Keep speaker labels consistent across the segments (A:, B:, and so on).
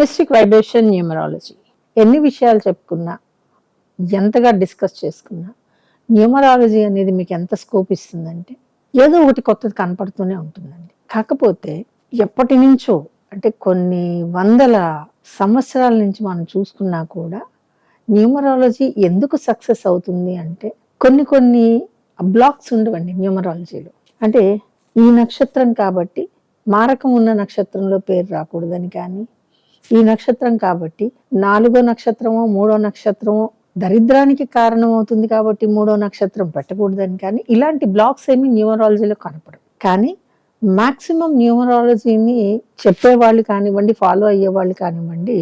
A: Mystic vibration numerology ఎన్ని విషయాలు చెప్పుకున్నా ఎంతగా డిస్కస్ చేసుకున్నా న్యూమరాలజీ అనేది మీకు ఎంత స్కోప్ ఇస్తుందంటే ఏదో ఒకటి కొత్తది కనపడుతూనే ఉంటుందండి. కాకపోతే ఎప్పటి నుంచో అంటే కొన్ని వందల సంవత్సరాల నుంచి మనం చూసుకున్నా కూడా న్యూమరాలజీ ఎందుకు సక్సెస్ అవుతుంది అంటే కొన్ని కొన్ని బ్లాక్స్ ఉండవండి న్యూమరాలజీలో అంటే ఈ నక్షత్రం కాబట్టి మారకం ఉన్న నక్షత్రంలో పేరు రాకూడదని కానీ ఈ నక్షత్రం కాబట్టి నాలుగో నక్షత్రమో మూడో నక్షత్రమో దరిద్రానికి కారణం అవుతుంది కాబట్టి మూడో నక్షత్రం పెట్టకూడదని. కానీ ఇలాంటి బ్లాక్స్ ఏమి న్యూమరాలజీలో కనపడవు. కానీ మ్యాక్సిమం న్యూమరాలజీని చెప్పేవాళ్ళు కానివ్వండి ఫాలో అయ్యే వాళ్ళు కానివ్వండి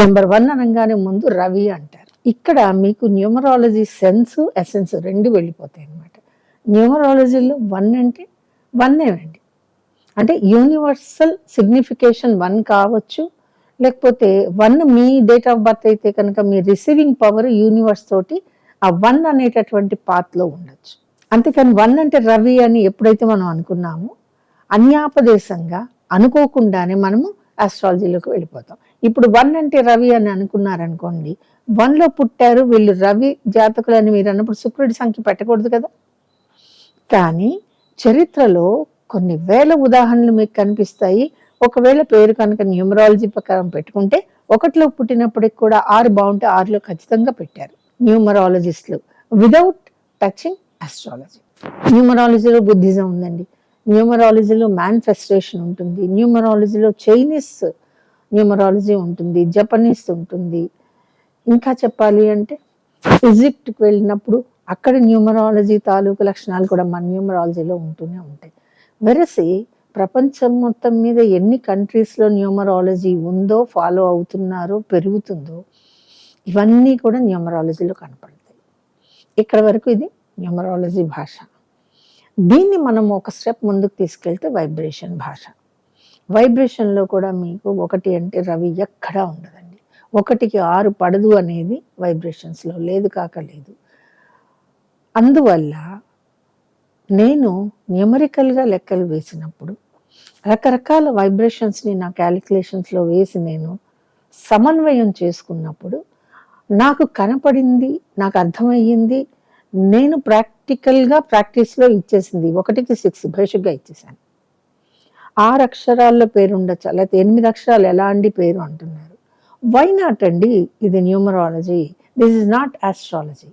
A: నెంబర్ వన్ అనగానే ముందు రవి అంటారు. ఇక్కడ మీకు న్యూమరాలజీ సెన్స్ ఎసెన్స్ రెండు వెళ్ళిపోతాయి అన్నమాట. న్యూమరాలజీలో వన్ అంటే వన్నేనండి. అంటే యూనివర్సల్ సిగ్నిఫికేషన్ వన్ కావచ్చు లేకపోతే వన్ మీ డేట్ ఆఫ్ బర్త్ అయితే కనుక మీ రిసీవింగ్ పవర్ యూనివర్స్ తోటి ఆ వన్ అనేటటువంటి పాత్లో ఉండొచ్చు. అంతేకాని వన్ అంటే రవి అని ఎప్పుడైతే మనం అనుకున్నామో అన్యాపదేశంగా అనుకోకుండానే మనము ఆస్ట్రాలజీలోకి వెళ్ళిపోతాం. ఇప్పుడు వన్ అంటే రవి అని అనుకున్నారనుకోండి వన్లో పుట్టారు వీళ్ళు రవి జాతకులు అని మీరు అన్నప్పుడు శుక్రుడి సంఖ్య పెట్టకూడదు కదా? కానీ చరిత్రలో కొన్ని వేల ఉదాహరణలు మీకు కనిపిస్తాయి. ఒకవేళ పేరు కనుక న్యూమరాలజీ ప్రకారం పెట్టుకుంటే ఒకటిలో పుట్టినప్పటికి కూడా ఆరు బాగుంటే ఆరులో ఖచ్చితంగా పెట్టారు న్యూమరాలజిస్టులు విదౌట్ టచింగ్ ఆస్ట్రాలజీ. న్యూమరాలజీలో బుద్ధిజం ఉందండి. న్యూమరాలజీలో మేనిఫెస్టేషన్ ఉంటుంది. న్యూమరాలజీలో చైనీస్ న్యూమరాలజీ ఉంటుంది. జపనీస్ ఉంటుంది. ఇంకా చెప్పాలి అంటే ఈజిప్ట్కి వెళ్ళినప్పుడు అక్కడ న్యూమరాలజీ తాలూకు లక్షణాలు కూడా మన న్యూమరాలజీలో ఉంటూనే ఉంటాయి. వెరసి ప్రపంచం మొత్తం మీద ఎన్ని కంట్రీస్లో న్యూమరాలజీ ఉందో ఫాలో అవుతున్నారో పెరుగుతుందో ఇవన్నీ కూడా న్యూమరాలజీలో కనపడతాయి. ఇక్కడ వరకు ఇది న్యూమరాలజీ భాష. దీన్ని మనం ఒక స్టెప్ ముందుకు తీసుకెళ్తే వైబ్రేషన్ భాష. వైబ్రేషన్లో కూడా మీకు ఒకటి అంటే రవి ఎక్కడా ఉండదండి. ఒకటికి ఆరు పడదు అనేది వైబ్రేషన్స్లో లేదు కాక లేదు. అందువల్ల నేను న్యూమరికల్గా లెక్కలు వేసినప్పుడు రకరకాల వైబ్రేషన్స్ని నా క్యాలిక్యులేషన్స్లో వేసి నేను సమన్వయం చేసుకున్నప్పుడు నాకు కనపడింది నాకు అర్థమయ్యింది నేను ప్రాక్టికల్గా ప్రాక్టీస్లో ఇచ్చేసింది. ఒకటికి సిక్స్ బేసిక్గా ఇచ్చేసాను ఆరు అక్షరాల్లో పేరు లేకపోతే ఎనిమిది అక్షరాలు ఎలా అండి పేరు అంటున్నారు. వై నాట్ అండి ఇది numerology this is not astrology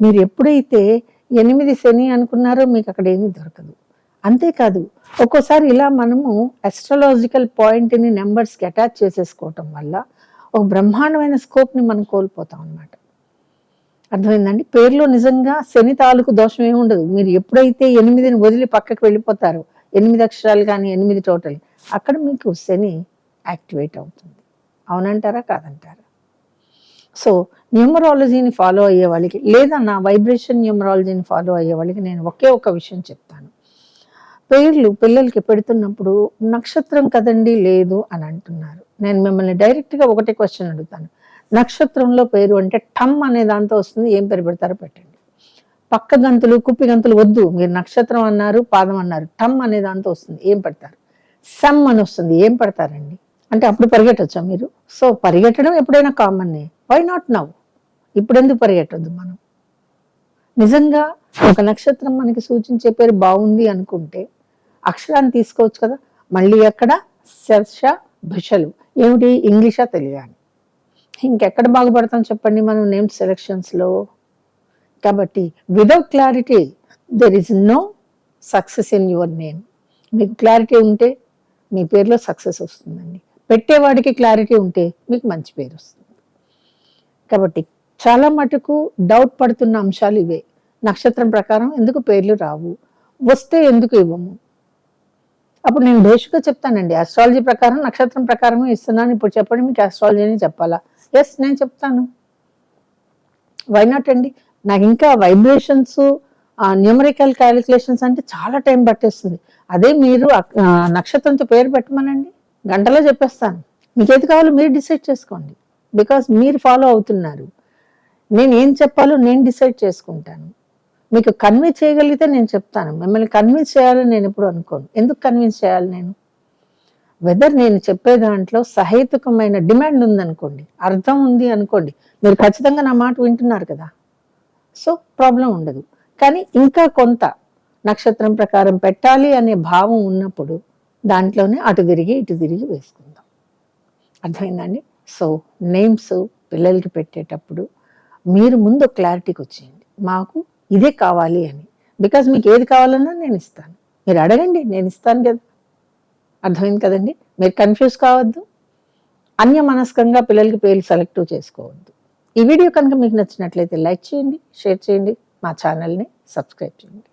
A: మీరు ఎప్పుడైతే ఎనిమిది శని అనుకున్నారో మీకు అక్కడ ఏమీ దొరకదు. అంతేకాదు ఒక్కోసారి ఇలా మనము అస్ట్రాలజికల్ పాయింట్ని నెంబర్స్కి అటాచ్ చేసేసుకోవటం వల్ల ఒక బ్రహ్మాండమైన స్కోప్ని మనం కోల్పోతాం అన్నమాట. అర్థమైందండి? పేరులో నిజంగా శని తాలూకు దోషం ఏమి ఉండదు. మీరు ఎప్పుడైతే ఎనిమిదిని వదిలి పక్కకు వెళ్ళిపోతారో ఎనిమిది అక్షరాలు కానీ ఎనిమిది టోటల్ అక్కడ మీకు శని యాక్టివేట్ అవుతుంది. అవునంటారా? కాదంటారా? సో న్యూమరాలజీని ఫాలో అయ్యే వాళ్ళకి లేదా నా వైబ్రేషన్ న్యూమరాలజీని ఫాలో అయ్యే వాళ్ళకి నేను ఒకే ఒక విషయం చెప్తాను. పేర్లు పిల్లలకి పెడుతున్నప్పుడు నక్షత్రం కదండి లేదు అని అంటున్నారు. నేను మిమ్మల్ని డైరెక్ట్గా ఒకటే క్వశ్చన్ అడుగుతాను. నక్షత్రంలో పేరు అంటే టమ్ అనే దాంతో వస్తుంది. ఏం పేరు పెడతారో పెట్టండి. పక్క గంతులు కుప్పి గంతులు వద్దు. మీరు నక్షత్రం అన్నారు పాదం అన్నారు టమ్ అనే దాంతో వస్తుంది. ఏం పెడతారు? సమ్ అని వస్తుంది. ఏం పెడతారండి? అంటే అప్పుడు పరిగెట్టొచ్చా మీరు? సో పరిగెట్టడం ఎప్పుడైనా కామన్నే వై నాట్ నవ్ ఇప్పుడెందుకు పరిగెట్టద్దు పరిగెట్టొద్దు మనం? నిజంగా ఒక నక్షత్రం మనకి సూచించే పేరు బాగుంది అనుకుంటే అక్షరాన్ని తీసుకోవచ్చు కదా? మళ్ళీ ఎక్కడ? శర్ష భిషలు. ఏమిటి? ఇంగ్లీషా తెలియాలి ఇంకెక్కడ బాగుపడతాం చెప్పండి మనం నేమ్ సెలెక్షన్స్లో? కాబట్టి without clarity there is no success in your name మీకు క్లారిటీ ఉంటే మీ పేరులో సక్సెస్ వస్తుందండి. పెట్టేవాడికి క్లారిటీ ఉంటే మీకు మంచి పేరు వస్తుంది. కాబట్టి చాలా మటుకు డౌట్ పడుతున్న అంశాలు ఇవే. నక్షత్రం ప్రకారం ఎందుకు పేర్లు రావు? వస్తే ఎందుకు ఇవ్వము? అప్పుడు నేను బేసిక్గా చెప్తానండి ఆస్ట్రాలజీ ప్రకారం నక్షత్రం ప్రకారం ఇస్తున్నాను. ఇప్పుడు చెప్పండి మీకు ఆస్ట్రాలజీని చెప్పాలా? ఎస్ నేను చెప్తాను. వై నాట్ అండి? నాకు ఇంకా వైబ్రేషన్స్ న్యూమరికల్ క్యాలిక్యులేషన్స్ అంటే చాలా టైం పట్టేస్తుంది. అదే మీరు నక్షత్రంతో పేరు పెట్టమనండి. గంటలో చెప్పేస్తాను. మీకు ఏది కావాలో మీరు డిసైడ్ చేసుకోండి. బికాస్ మీరు ఫాలో అవుతున్నారు. నేను ఏం చెప్పాలో నేను డిసైడ్ చేసుకుంటాను. మీకు కన్విన్స్ చేయగలిగితే నేను చెప్తాను. మిమ్మల్ని కన్విన్స్ చేయాలని నేను ఎప్పుడు అనుకోను. ఎందుకు కన్విన్స్ చేయాలి నేను? వెదర్ నేను చెప్పే దాంట్లో సహేతుకమైన డిమాండ్ ఉందనుకోండి. అర్థం ఉంది అనుకోండి. మీరు ఖచ్చితంగా నా మాట వింటున్నారు కదా. సో ప్రాబ్లం ఉండదు. కానీ ఇంకా కొంత నక్షత్రం ప్రకారం పెట్టాలి అనే భావం ఉన్నప్పుడు దాంట్లోనే అటు తిరిగి ఇటు తిరిగి వేసుకుందాం. అర్థమైందండి? సో నేమ్స్ పిల్లలకి పెట్టేటప్పుడు మీరు ముందు క్లారిటీకి వచ్చేయండి. మాకు ఇదే కావాలి అని. బికాజ్ మీకు ఏది కావాలన్నా నేను ఇస్తాను. మీరు అడగండి నేను ఇస్తాను కదా. అర్థమైంది కదండి? మీరు కన్ఫ్యూజ్ కావద్దు. అన్యమనస్కంగా పిల్లలకి పేర్లు సెలెక్ట్ చేసుకోవద్దు. ఈ వీడియో కనుక మీకు నచ్చినట్లయితే లైక్ చేయండి షేర్ చేయండి మా ఛానల్ని సబ్స్క్రైబ్ చేయండి.